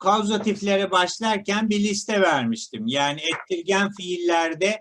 kauzatiflere başlarken bir liste vermiştim. Yani ettirgen fiillerde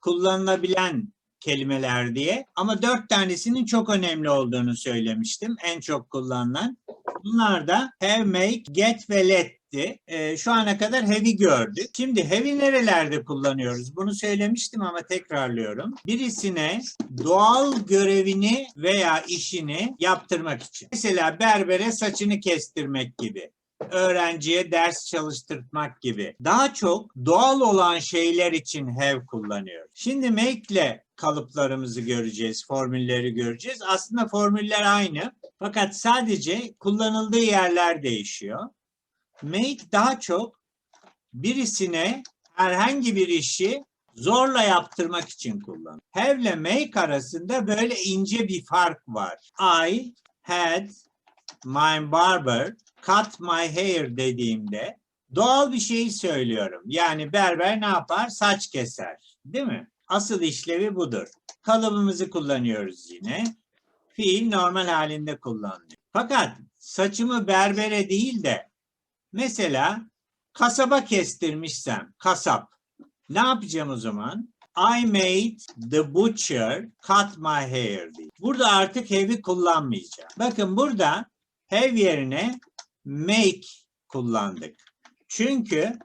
kullanılabilen kelimeler diye. Ama dört tanesinin çok önemli olduğunu söylemiştim. En çok kullanılan. Bunlar da have, make, get ve let'ti. Ee, şu ana kadar have'i gördük. Şimdi have'i nerelerde kullanıyoruz? Bunu söylemiştim ama tekrarlıyorum. Birisine doğal görevini veya işini yaptırmak için. Mesela berbere saçını kestirmek gibi öğrenciye ders çalıştırmak gibi. Daha çok doğal olan şeyler için have kullanıyoruz. Şimdi make ile kalıplarımızı göreceğiz, formülleri göreceğiz. Aslında formüller aynı. Fakat sadece kullanıldığı yerler değişiyor. Make daha çok birisine herhangi bir işi zorla yaptırmak için kullanılır. Have ile make arasında böyle ince bir fark var. I had my barber cut my hair dediğimde doğal bir şeyi söylüyorum. Yani berber ne yapar? Saç keser. Değil mi? Asıl işlevi budur. Kalıbımızı kullanıyoruz yine. Fiil normal halinde kullanılıyor. Fakat saçımı berbere değil de mesela kasaba kestirmişsem, kasap. Ne yapacağım o zaman? I made the butcher cut my hair. Burada artık have'i kullanmayacağım. Bakın burada have yerine make kullandık. Çünkü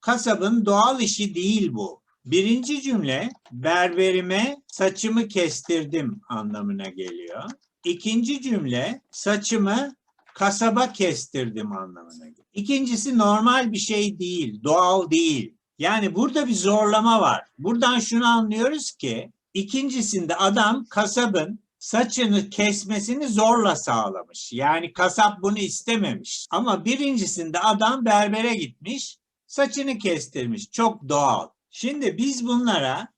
kasabın doğal işi değil bu. Birinci cümle berberime saçımı kestirdim anlamına geliyor. İkinci cümle saçımı kasaba kestirdim anlamına geliyor. İkincisi normal bir şey değil, doğal değil. Yani burada bir zorlama var. Buradan şunu anlıyoruz ki ikincisinde adam kasabın saçını kesmesini zorla sağlamış. Yani kasap bunu istememiş. Ama birincisinde adam berbere gitmiş, saçını kestirmiş. Çok doğal. Şimdi biz bunlara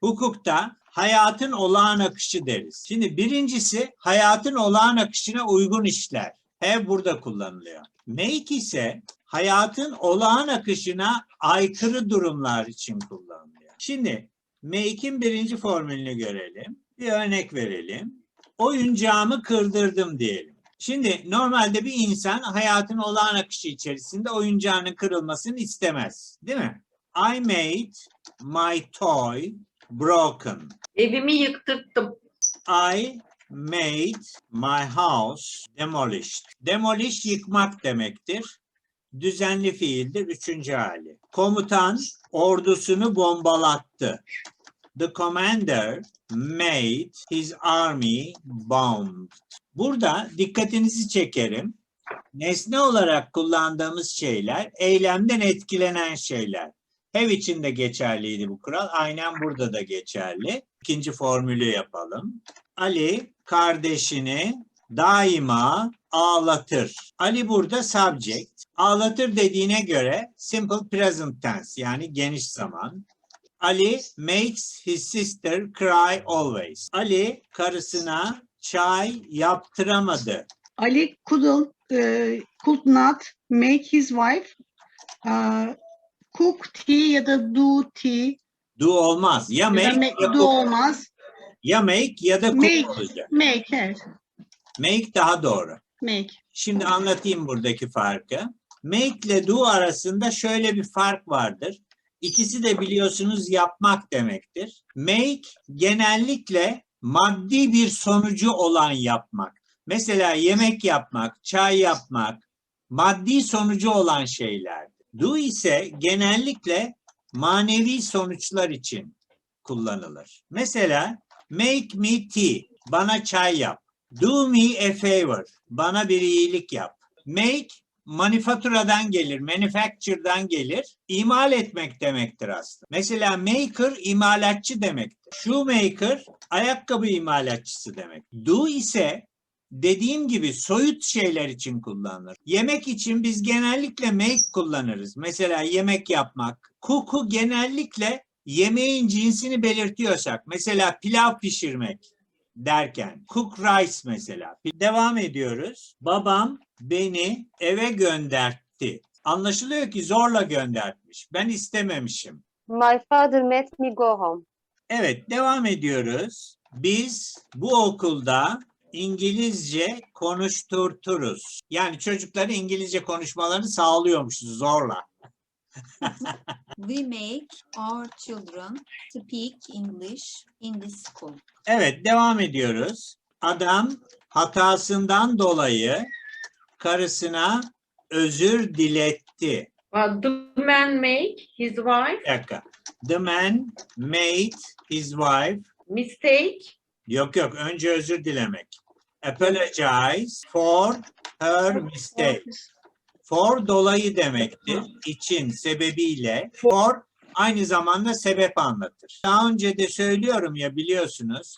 hukukta hayatın olağan akışı deriz. Şimdi birincisi hayatın olağan akışına uygun işler. Have burada kullanılıyor. Make ise hayatın olağan akışına aykırı durumlar için kullanılıyor. Şimdi make'in birinci formülünü görelim. Bir örnek verelim. Oyuncağımı kırdırdım diyelim. Şimdi normalde bir insan hayatın olağan akışı içerisinde oyuncağının kırılmasını istemez. Değil mi? I made my toy broken. Evimi yıktırttım. I made my house demolished. Demolish yıkmak demektir. Düzenli fiildir. Üçüncü hali. Komutan ordusunu bombalattı. The commander made his army bombed. Burada dikkatinizi çekerim. Nesne olarak kullandığımız şeyler eylemden etkilenen şeyler. Have için de geçerliydi bu kural. Aynen burada da geçerli. İkinci formülü yapalım. Ali kardeşini daima ağlatır. Ali burada subject. Ağlatır dediğine göre simple present tense yani geniş zaman. Ali makes his sister cry always. Ali karısına çay yaptıramadı. Ali couldn't, uh, could not make his wife uh, cook tea ya da do tea. Do olmaz. Ya Ya da make ma- ya do cook. olmaz. Ya make ya da cook Make. olacak. Make, evet. Make daha doğru. Make. Şimdi anlatayım buradaki farkı. Make ile do arasında şöyle bir fark vardır. İkisi de biliyorsunuz yapmak demektir. Make genellikle maddi bir sonucu olan yapmak. Mesela yemek yapmak, çay yapmak, maddi sonucu olan şeylerdir. Do ise genellikle manevi sonuçlar için kullanılır. Mesela make me tea, bana çay yap. Do me a favor. Bana bir iyilik yap. Make manifaturadan gelir, manufacture'dan gelir. İmal etmek demektir aslında. Mesela maker imalatçı demektir. Shoemaker ayakkabı imalatçısı demek. Do ise dediğim gibi soyut şeyler için kullanılır. Yemek için biz genellikle make kullanırız. Mesela yemek yapmak. Cook'u genellikle yemeğin cinsini belirtiyorsak. Mesela pilav pişirmek derken cook rice mesela. Devam ediyoruz. Babam beni eve göndertti. Anlaşılıyor ki zorla göndertmiş. Ben istememişim. My father made me go home. Evet, devam ediyoruz. Biz bu okulda İngilizce konuşturturuz. Yani çocukları İngilizce konuşmalarını sağlıyormuşuz zorla. We make our children speak English in the school. Evet, devam ediyoruz. Adam hatasından dolayı karısına özür diletti. Uh, the man make his wife Bir dakika. The man made his wife. mistake Yok yok, önce özür dilemek. Apologize for her mistake. For dolayı demektir. için, sebebiyle. For aynı zamanda sebep anlatır. Daha önce de söylüyorum ya biliyorsunuz.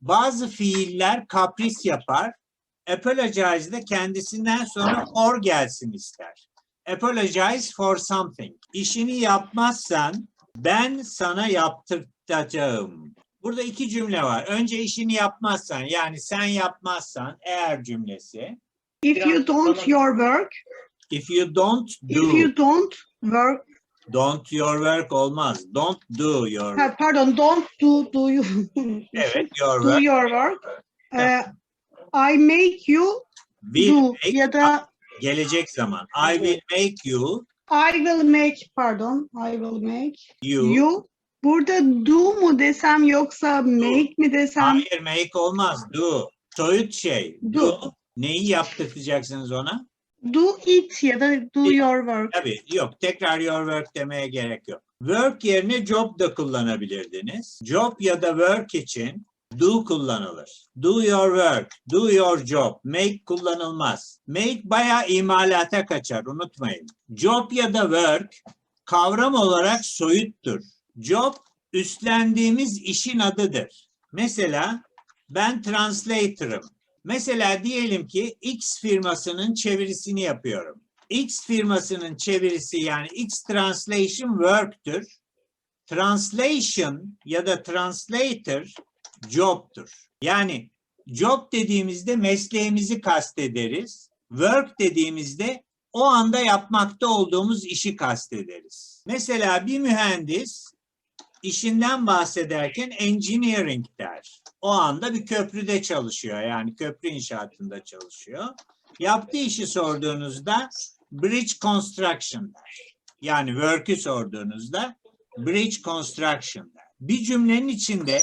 Bazı fiiller kapris yapar. Apologize de kendisinden sonra for gelsin ister. Apologize for something. İşini yapmazsan ben sana yaptırtacağım. Burada iki cümle var. Önce işini yapmazsan yani sen yapmazsan eğer cümlesi. If you don't your work, If you don't if do, you don't work, don't your work olmaz. Don't do your ha, pardon, don't do do you Evet, your do work your work. eh, I make you will do make ya da gelecek zaman. I will make you I will make pardon, I will make you. you. Burada do mu desem yoksa make mi desem? Hayır make olmaz. Do. Soyut şey. Do. Do. Neyi yaptırtacaksınız ona? Do it ya da do your work. Tabii yok. Tekrar your work demeye gerek yok. Work yerine job da kullanabilirdiniz. Job ya da work için do kullanılır. Do your work, do your job. Make kullanılmaz. Make bayağı imalata kaçar unutmayın. Job ya da work kavram olarak soyuttur. Job üstlendiğimiz işin adıdır. Mesela ben translator'ım. Mesela diyelim ki X firmasının çevirisini yapıyorum. X firmasının çevirisi yani X translation work'tür. Translation ya da translator job'tur. Yani job dediğimizde mesleğimizi kastederiz. Work dediğimizde o anda yapmakta olduğumuz işi kastederiz. Mesela bir mühendis işinden bahsederken engineering der. O anda bir köprüde çalışıyor. Yani köprü inşaatında çalışıyor. Yaptığı işi sorduğunuzda bridge construction der. Yani work'ü sorduğunuzda bridge construction der. Bir cümlenin içinde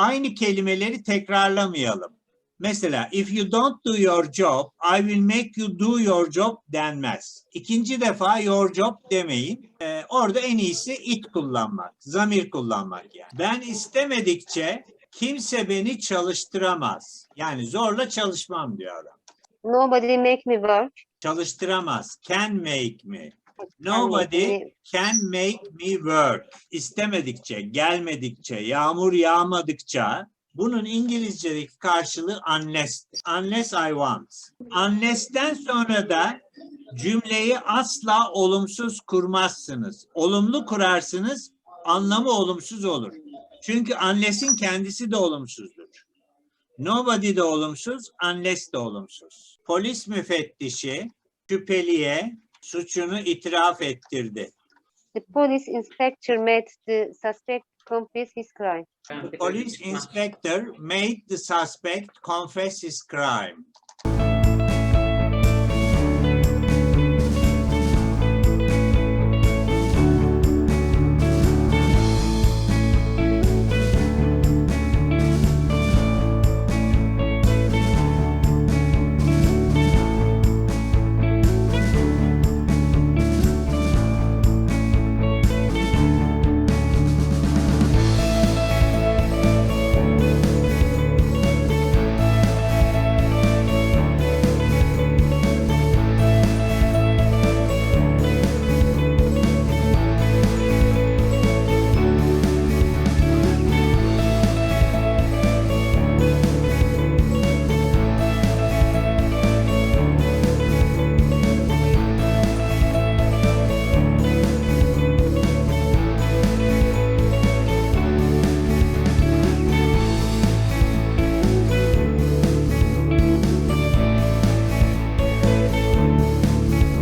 aynı kelimeleri tekrarlamayalım. Mesela if you don't do your job, I will make you do your job denmez. İkinci defa your job demeyin. Ee, orada en iyisi it kullanmak, zamir kullanmak yani. Ben istemedikçe kimse beni çalıştıramaz. Yani zorla çalışmam diyor adam. Nobody make me work. Çalıştıramaz. Can make me. Nobody can make me work. İstemedikçe, gelmedikçe, yağmur yağmadıkça bunun İngilizce'deki karşılığı unless. Unless I want. Unless'ten sonra da cümleyi asla olumsuz kurmazsınız. Olumlu kurarsınız, anlamı olumsuz olur. Çünkü unless'in kendisi de olumsuzdur. Nobody de olumsuz, unless de olumsuz. Polis müfettişi şüpheliye suçunu itiraf ettirdi. The police inspector made the suspect confess his crime. Police inspector made the suspect confess his crime.